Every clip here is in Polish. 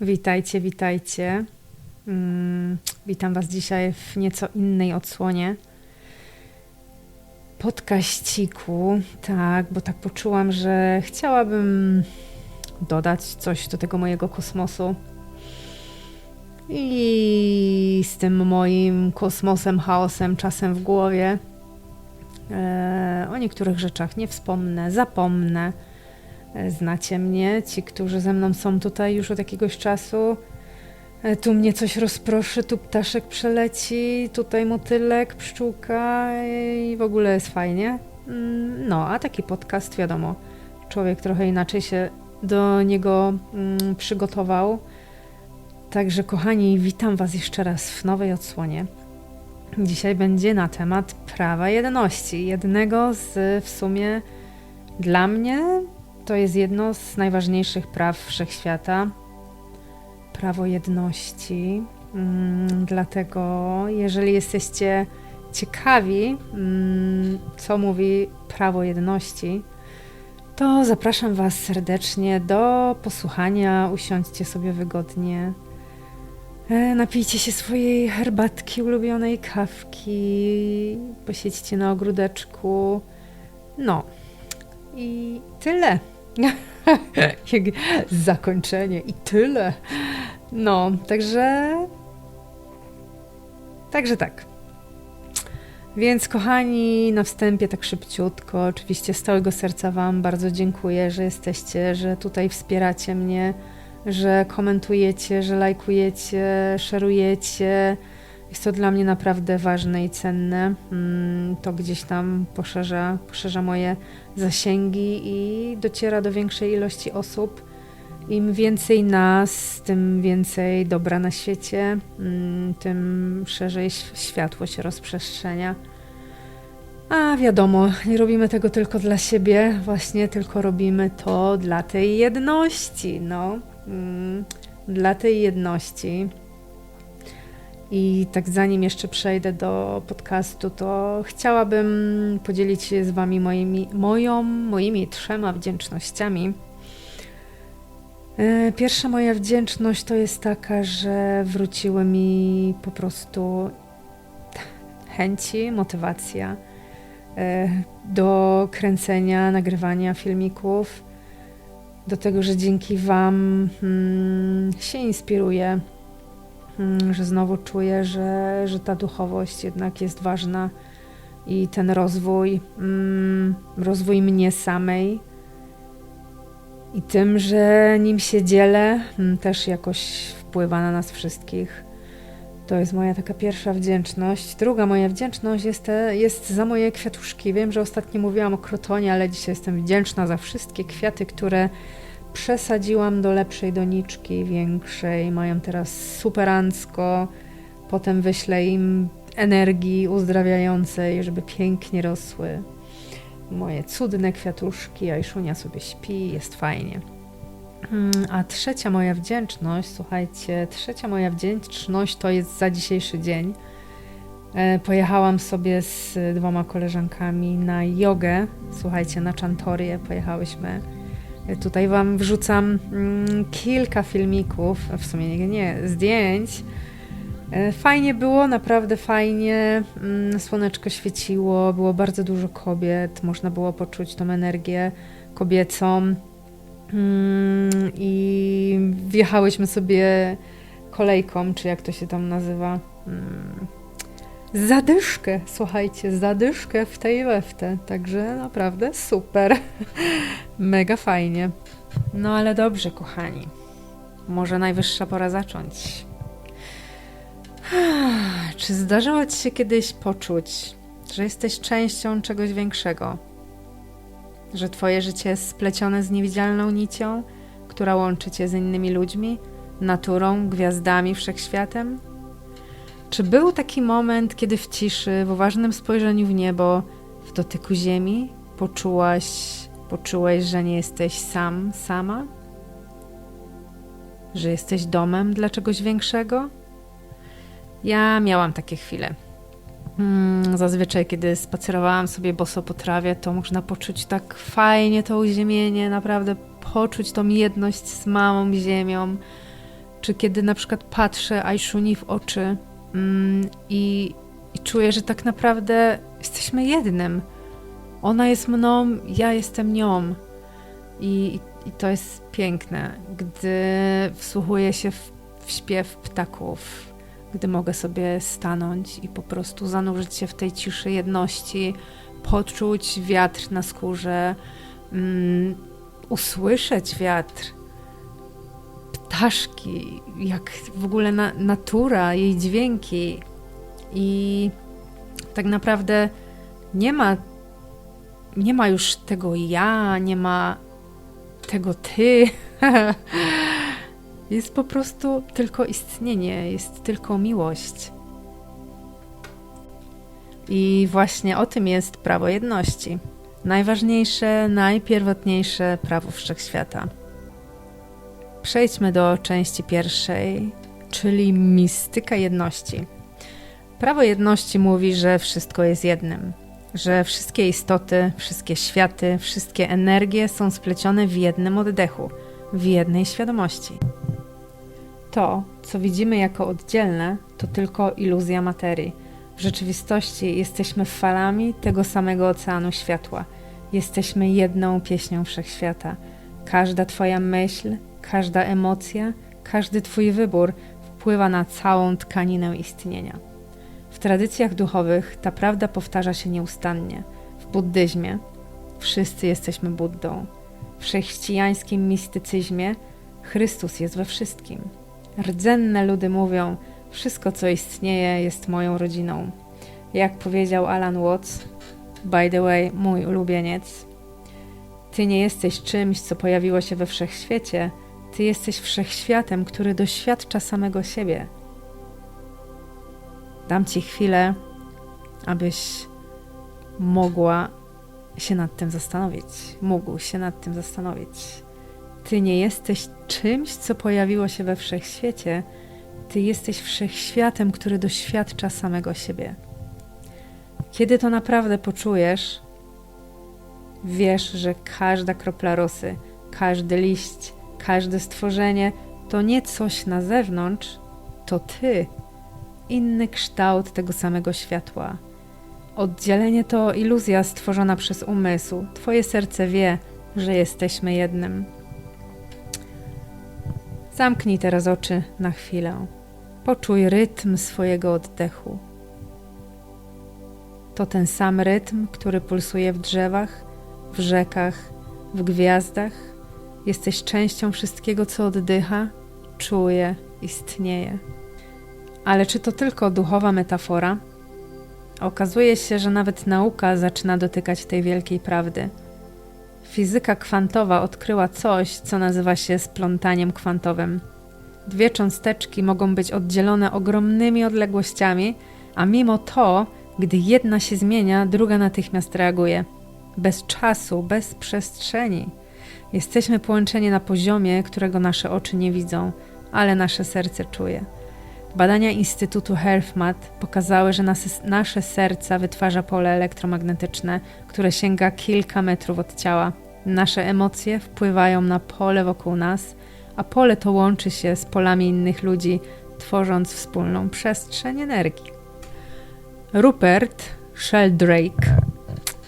Witajcie, witajcie. Mm, witam Was dzisiaj w nieco innej odsłonie podkaściku. Tak, bo tak poczułam, że chciałabym dodać coś do tego mojego kosmosu. I z tym moim kosmosem, chaosem, czasem w głowie. E, o niektórych rzeczach nie wspomnę, zapomnę. E, znacie mnie, ci, którzy ze mną są tutaj już od jakiegoś czasu. E, tu mnie coś rozproszy, tu ptaszek przeleci, tutaj motylek, pszczółka i w ogóle jest fajnie. Mm, no, a taki podcast, wiadomo, człowiek trochę inaczej się do niego mm, przygotował. Także, kochani, witam Was jeszcze raz w nowej odsłonie. Dzisiaj będzie na temat prawa jedności, jednego z w sumie dla mnie to jest jedno z najważniejszych praw wszechświata. Prawo jedności. Mm, dlatego, jeżeli jesteście ciekawi, mm, co mówi prawo jedności, to zapraszam Was serdecznie do posłuchania. Usiądźcie sobie wygodnie. E, napijcie się swojej herbatki, ulubionej kawki, posiedźcie na ogródeczku. No i tyle. Zakończenie i tyle. No, także. Także tak. Więc, kochani, na wstępie tak szybciutko, oczywiście z całego serca Wam bardzo dziękuję, że jesteście, że tutaj wspieracie mnie, że komentujecie, że lajkujecie, szerujecie jest to dla mnie naprawdę ważne i cenne. Mm, to gdzieś tam poszerza, poszerza moje zasięgi i dociera do większej ilości osób. Im więcej nas, tym więcej dobra na świecie, mm, tym szerzej światło się rozprzestrzenia. A wiadomo, nie robimy tego tylko dla siebie, właśnie tylko robimy to dla tej jedności, no, mm, dla tej jedności. I tak zanim jeszcze przejdę do podcastu, to chciałabym podzielić się z Wami moimi, moją, moimi trzema wdzięcznościami. E, pierwsza moja wdzięczność to jest taka, że wróciły mi po prostu chęci, motywacja e, do kręcenia, nagrywania filmików, do tego, że dzięki Wam hmm, się inspiruję że znowu czuję, że, że ta duchowość jednak jest ważna i ten rozwój, mm, rozwój mnie samej i tym, że nim się dzielę, mm, też jakoś wpływa na nas wszystkich. To jest moja taka pierwsza wdzięczność. Druga moja wdzięczność jest, te, jest za moje kwiatuszki. Wiem, że ostatnio mówiłam o krotonie, ale dzisiaj jestem wdzięczna za wszystkie kwiaty, które przesadziłam do lepszej doniczki, większej. Mają teraz superancko. Potem wyślę im energii uzdrawiającej, żeby pięknie rosły. Moje cudne kwiatuszki, a Iszunia sobie śpi, jest fajnie. Mm, a trzecia moja wdzięczność, słuchajcie, trzecia moja wdzięczność to jest za dzisiejszy dzień. E, pojechałam sobie z dwoma koleżankami na jogę, słuchajcie, na Czantorię pojechałyśmy Tutaj Wam wrzucam mm, kilka filmików, w sumie nie, nie, zdjęć. E, fajnie było, naprawdę fajnie. Mm, słoneczko świeciło, było bardzo dużo kobiet, można było poczuć tą energię kobiecą. Mm, I wjechałyśmy sobie kolejką, czy jak to się tam nazywa zadyszkę, słuchajcie, zadyszkę w tej weftę, także naprawdę super, mega fajnie. No ale dobrze, kochani, może najwyższa pora zacząć. Czy zdarzyło Ci się kiedyś poczuć, że jesteś częścią czegoś większego? Że Twoje życie jest splecione z niewidzialną nicią, która łączy Cię z innymi ludźmi, naturą, gwiazdami, wszechświatem? Czy był taki moment, kiedy w ciszy, w uważnym spojrzeniu w niebo, w dotyku ziemi, poczułaś, poczułeś, że nie jesteś sam, sama? Że jesteś domem dla czegoś większego? Ja miałam takie chwile. Hmm, zazwyczaj, kiedy spacerowałam sobie boso po trawie, to można poczuć tak fajnie to uziemienie, naprawdę poczuć tą jedność z mamą, ziemią, czy kiedy na przykład patrzę Aishuni w oczy i, i czuję, że tak naprawdę jesteśmy jednym. Ona jest mną, ja jestem nią. I, i to jest piękne, gdy wsłuchuję się w, w śpiew ptaków, gdy mogę sobie stanąć i po prostu zanurzyć się w tej ciszy jedności, poczuć wiatr na skórze, mm, usłyszeć wiatr, ptaszki, jak w ogóle na, natura, jej dźwięki. I tak naprawdę nie ma, nie ma już tego ja, nie ma tego ty. jest po prostu tylko istnienie, jest tylko miłość. I właśnie o tym jest prawo jedności. Najważniejsze, najpierwotniejsze prawo wszechświata. Przejdźmy do części pierwszej, czyli mistyka jedności. Prawo jedności mówi, że wszystko jest jednym, że wszystkie istoty, wszystkie światy, wszystkie energie są splecione w jednym oddechu, w jednej świadomości. To, co widzimy jako oddzielne, to tylko iluzja materii. W rzeczywistości jesteśmy falami tego samego oceanu światła. Jesteśmy jedną pieśnią wszechświata. Każda Twoja myśl, każda emocja, każdy Twój wybór wpływa na całą tkaninę istnienia. W tradycjach duchowych ta prawda powtarza się nieustannie. W buddyzmie wszyscy jesteśmy Buddą. W chrześcijańskim mistycyzmie Chrystus jest we wszystkim. Rdzenne ludy mówią: Wszystko, co istnieje, jest moją rodziną. Jak powiedział Alan Watts, by the way, mój ulubieniec, ty nie jesteś czymś, co pojawiło się we wszechświecie, ty jesteś wszechświatem, który doświadcza samego siebie. Dam ci chwilę, abyś mogła się nad tym zastanowić, mógł się nad tym zastanowić. Ty nie jesteś czymś, co pojawiło się we wszechświecie, ty jesteś wszechświatem, który doświadcza samego siebie. Kiedy to naprawdę poczujesz, wiesz, że każda kropla rosy, każdy liść, każde stworzenie to nie coś na zewnątrz, to ty, inny kształt tego samego światła. Oddzielenie to iluzja stworzona przez umysł. Twoje serce wie, że jesteśmy jednym. Zamknij teraz oczy na chwilę. Poczuj rytm swojego oddechu. To ten sam rytm, który pulsuje w drzewach, w rzekach, w gwiazdach. Jesteś częścią wszystkiego, co oddycha, czuje, istnieje. Ale czy to tylko duchowa metafora? Okazuje się, że nawet nauka zaczyna dotykać tej wielkiej prawdy. Fizyka kwantowa odkryła coś, co nazywa się splątaniem kwantowym. Dwie cząsteczki mogą być oddzielone ogromnymi odległościami, a mimo to, gdy jedna się zmienia, druga natychmiast reaguje. Bez czasu, bez przestrzeni. Jesteśmy połączeni na poziomie, którego nasze oczy nie widzą, ale nasze serce czuje. Badania Instytutu HealthMat pokazały, że nasze serca wytwarza pole elektromagnetyczne, które sięga kilka metrów od ciała. Nasze emocje wpływają na pole wokół nas, a pole to łączy się z polami innych ludzi, tworząc wspólną przestrzeń energii. Rupert Sheldrake,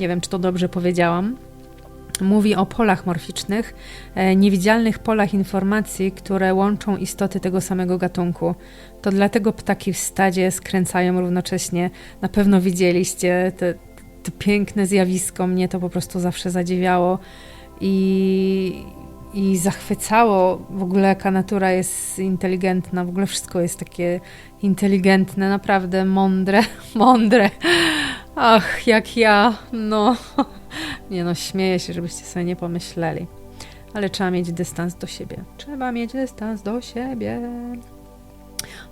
nie wiem czy to dobrze powiedziałam, mówi o polach morficznych, e, niewidzialnych polach informacji, które łączą istoty tego samego gatunku. To dlatego ptaki w stadzie skręcają równocześnie. Na pewno widzieliście te, to piękne zjawisko, mnie to po prostu zawsze zadziwiało i, i zachwycało w ogóle, jaka natura jest inteligentna, w ogóle wszystko jest takie inteligentne, naprawdę mądre, mądre. Ach, jak ja, no. Nie no, śmieję się, żebyście sobie nie pomyśleli. Ale trzeba mieć dystans do siebie. Trzeba mieć dystans do siebie.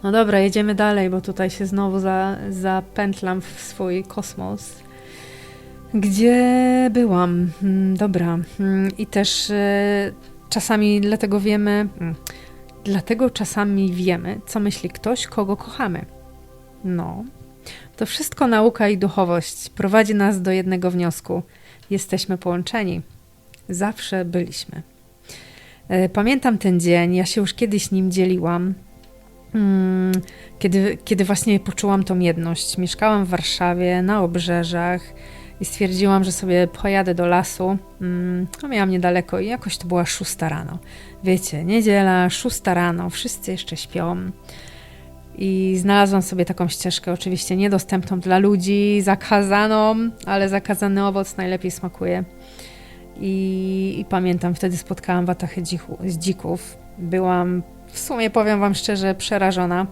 No dobra, jedziemy dalej, bo tutaj się znowu za, zapętlam w swój kosmos. Gdzie byłam? Hmm, dobra. Hmm, I też e, czasami dlatego wiemy, hmm, dlatego czasami wiemy, co myśli ktoś, kogo kochamy. No. To wszystko nauka i duchowość prowadzi nas do jednego wniosku – jesteśmy połączeni. Zawsze byliśmy. E, pamiętam ten dzień, ja się już kiedyś nim dzieliłam, mm, kiedy, kiedy właśnie poczułam tą jedność. Mieszkałam w Warszawie, na obrzeżach i stwierdziłam, że sobie pojadę do lasu. A miałam niedaleko i jakoś to była szósta rano. Wiecie, niedziela, szósta rano, wszyscy jeszcze śpią. I znalazłam sobie taką ścieżkę, oczywiście niedostępną dla ludzi, zakazaną, ale zakazany owoc najlepiej smakuje. I, i pamiętam, wtedy spotkałam watachę dziku, z dzików. Byłam, w sumie powiem Wam szczerze, przerażona.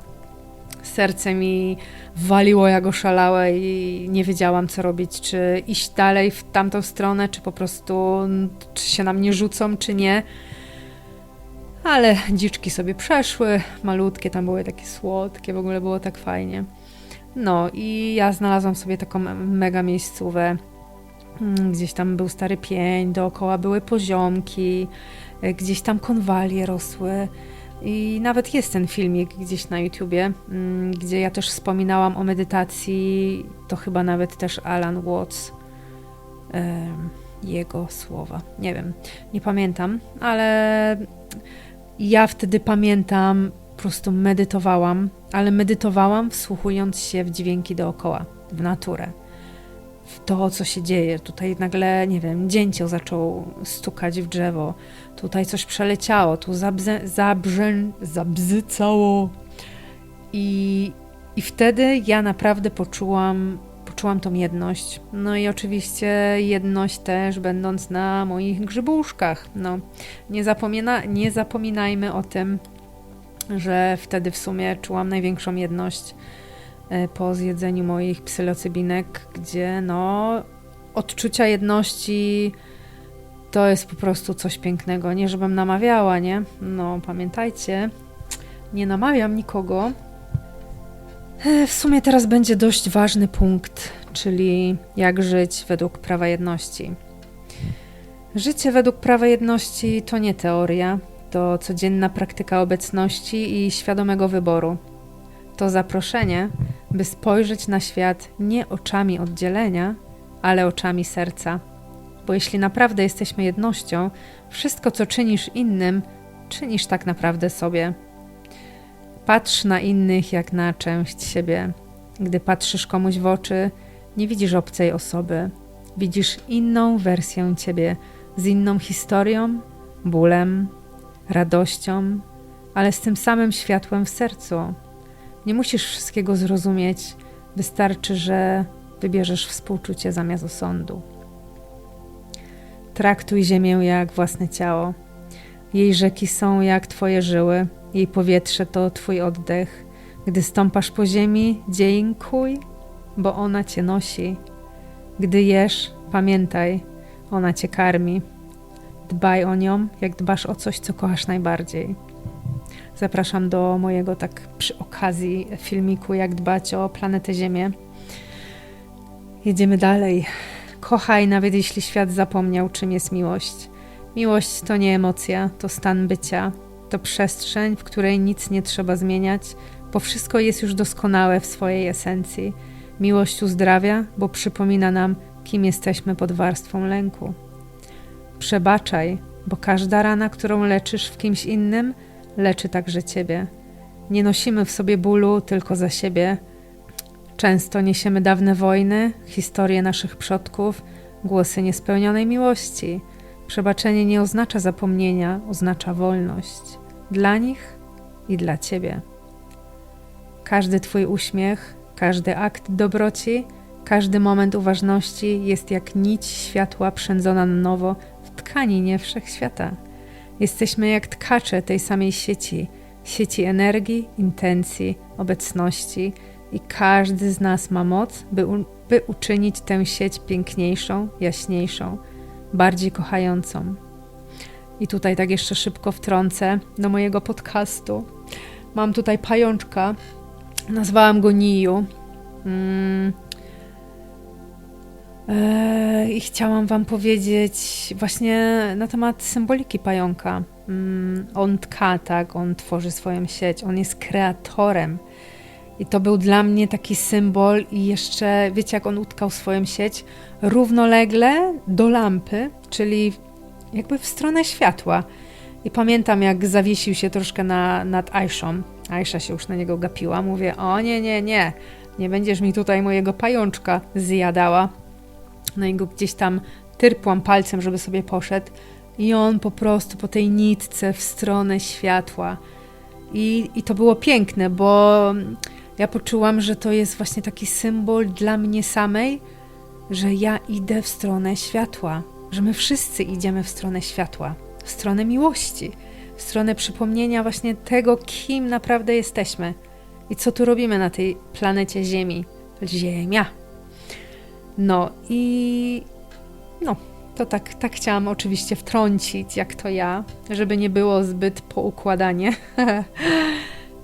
Serce mi waliło jak oszalałe i nie wiedziałam, co robić. Czy iść dalej w tamtą stronę, czy po prostu czy się na mnie rzucą, czy nie. Ale dziczki sobie przeszły, malutkie, tam były takie słodkie, w ogóle było tak fajnie. No i ja znalazłam sobie taką mega miejscówę. Mm, gdzieś tam był stary pień, dookoła były poziomki, e, gdzieś tam konwalie rosły. I nawet jest ten filmik gdzieś na YouTubie, mm, gdzie ja też wspominałam o medytacji. To chyba nawet też Alan Watts. Jego słowa. Nie wiem, nie pamiętam, ale ja wtedy pamiętam, po prostu medytowałam, ale medytowałam wsłuchując się w dźwięki dookoła, w naturę, w to, co się dzieje. Tutaj nagle, nie wiem, dzięcioł zaczął stukać w drzewo, tutaj coś przeleciało, tu zabze, zabrzę, zabzycało. I, I wtedy ja naprawdę poczułam, poczułam tą jedność. No i oczywiście jedność też będąc na moich grzybuszkach. No, nie, zapomina, nie zapominajmy o tym, że wtedy w sumie czułam największą jedność e, po zjedzeniu moich psylocybinek, gdzie no odczucia jedności to jest po prostu coś pięknego. Nie żebym namawiała, nie? No pamiętajcie, nie namawiam nikogo. E, w sumie teraz będzie dość ważny punkt, czyli jak żyć według prawa jedności. Życie według prawa jedności to nie teoria, to codzienna praktyka obecności i świadomego wyboru. To zaproszenie, by spojrzeć na świat nie oczami oddzielenia, ale oczami serca. Bo jeśli naprawdę jesteśmy jednością, wszystko co czynisz innym, czynisz tak naprawdę sobie. Patrz na innych jak na część siebie. Gdy patrzysz komuś w oczy, nie widzisz obcej osoby, widzisz inną wersję ciebie z inną historią, bólem, radością, ale z tym samym światłem w sercu. Nie musisz wszystkiego zrozumieć, wystarczy, że wybierzesz współczucie zamiast osądu. Traktuj Ziemię jak własne ciało. Jej rzeki są jak Twoje żyły, jej powietrze to Twój oddech. Gdy stąpasz po ziemi, dziękuj, bo ona Cię nosi. Gdy jesz, pamiętaj, ona Cię karmi. Dbaj o nią, jak dbasz o coś, co kochasz najbardziej. Zapraszam do mojego tak przy okazji filmiku, jak dbać o planetę Ziemię. Jedziemy dalej. Kochaj, nawet jeśli świat zapomniał, czym jest miłość. Miłość to nie emocja, to stan bycia, to przestrzeń, w której nic nie trzeba zmieniać, bo wszystko jest już doskonałe w swojej esencji. Miłość uzdrawia, bo przypomina nam, kim jesteśmy pod warstwą lęku. Przebaczaj, bo każda rana, którą leczysz w kimś innym, leczy także ciebie. Nie nosimy w sobie bólu tylko za siebie. Często niesiemy dawne wojny, historie naszych przodków, głosy niespełnionej miłości. Przebaczenie nie oznacza zapomnienia, oznacza wolność dla nich i dla ciebie. Każdy Twój uśmiech, każdy akt dobroci, każdy moment uważności jest jak nić światła przędzona na nowo tkaninie wszechświata. Jesteśmy jak tkacze tej samej sieci, sieci energii, intencji, obecności i każdy z nas ma moc, by, u, by uczynić tę sieć piękniejszą, jaśniejszą, bardziej kochającą. I tutaj tak jeszcze szybko wtrącę do mojego podcastu. Mam tutaj pajączka, nazwałam go Niu. Mm, E, I chciałam Wam powiedzieć właśnie na temat symboliki pająka. Mm, on tka, tak, on tworzy swoją sieć, on jest kreatorem. I to był dla mnie taki symbol, i jeszcze wiecie, jak on utkał swoją sieć równolegle do lampy, czyli jakby w stronę światła. I pamiętam, jak zawiesił się troszkę na, nad Aishą. Aisha się już na niego gapiła. Mówię, o nie, nie, nie, nie będziesz mi tutaj mojego pajączka zjadała. No i go gdzieś tam tyrpłam palcem, żeby sobie poszedł. I on po prostu po tej nitce w stronę światła. I, I to było piękne, bo ja poczułam, że to jest właśnie taki symbol dla mnie samej, że ja idę w stronę światła, że my wszyscy idziemy w stronę światła, w stronę miłości, w stronę przypomnienia właśnie tego, kim naprawdę jesteśmy i co tu robimy na tej planecie Ziemi. Ziemia. No i no, to tak, tak chciałam oczywiście wtrącić, jak to ja, żeby nie było zbyt poukładanie.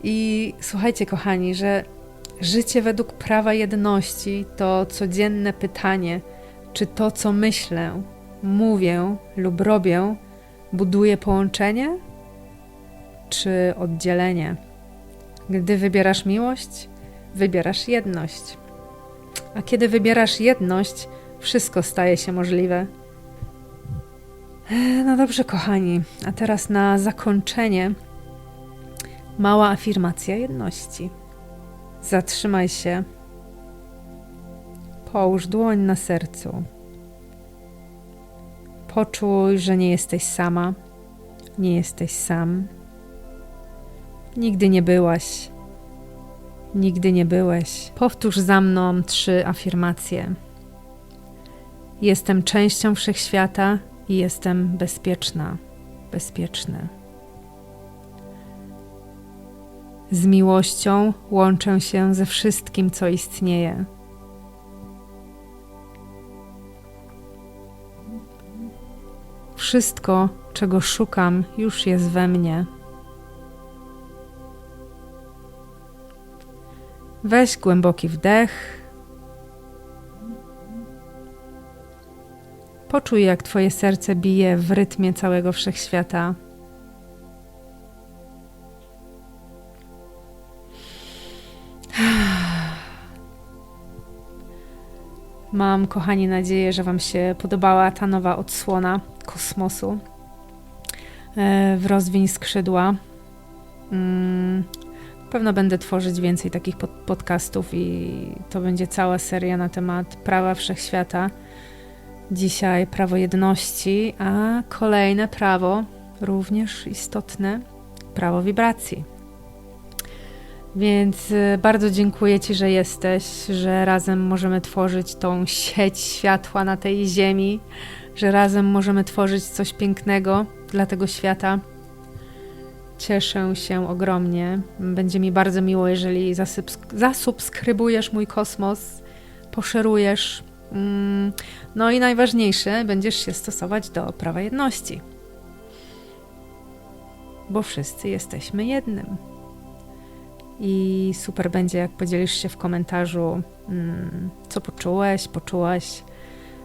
I słuchajcie, kochani, że życie według prawa jedności to codzienne pytanie, czy to, co myślę, mówię lub robię, buduje połączenie, czy oddzielenie. Gdy wybierasz miłość, wybierasz jedność. A kiedy wybierasz jedność, wszystko staje się możliwe. No dobrze, kochani, a teraz na zakończenie mała afirmacja jedności. Zatrzymaj się. Połóż dłoń na sercu. Poczuj, że nie jesteś sama, nie jesteś sam. Nigdy nie byłaś, nigdy nie byłeś. Powtórz za mną trzy afirmacje. Jestem częścią wszechświata i jestem bezpieczna, bezpieczny. Z miłością łączę się ze wszystkim, co istnieje. Wszystko, czego szukam, już jest we mnie. Weź głęboki wdech. Poczuj, jak Twoje serce bije w rytmie całego wszechświata. Mam, kochani, nadzieję, że Wam się podobała ta nowa odsłona kosmosu e, w rozwiń skrzydła. Mm, pewno będę tworzyć więcej takich pod podcastów i to będzie cała seria na temat prawa wszechświata. Dzisiaj prawo jedności, a kolejne prawo, również istotne, prawo wibracji. Więc y, bardzo dziękuję Ci, że jesteś, że razem możemy tworzyć tą sieć światła na tej ziemi, że razem możemy tworzyć coś pięknego dla tego świata. Cieszę się ogromnie. Będzie mi bardzo miło, jeżeli zasubskrybujesz mój kosmos, poszerujesz. Mm, no i najważniejsze, będziesz się stosować do prawa jedności. Bo wszyscy jesteśmy jednym. I super będzie, jak podzielisz się w komentarzu, mm, co poczułeś, poczułaś,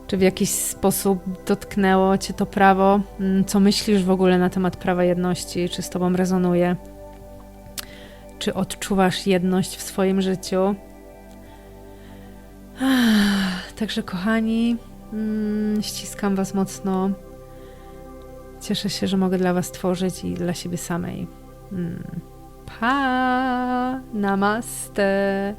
czy w jakiś sposób dotknęło cię to prawo, mm, co myślisz w ogóle na temat prawa jedności, czy z tobą rezonuje, czy odczuwasz jedność w swoim życiu. Także, kochani, mm, ściskam Was mocno. Cieszę się, że mogę dla Was tworzyć i dla siebie samej. Pa! Namaste!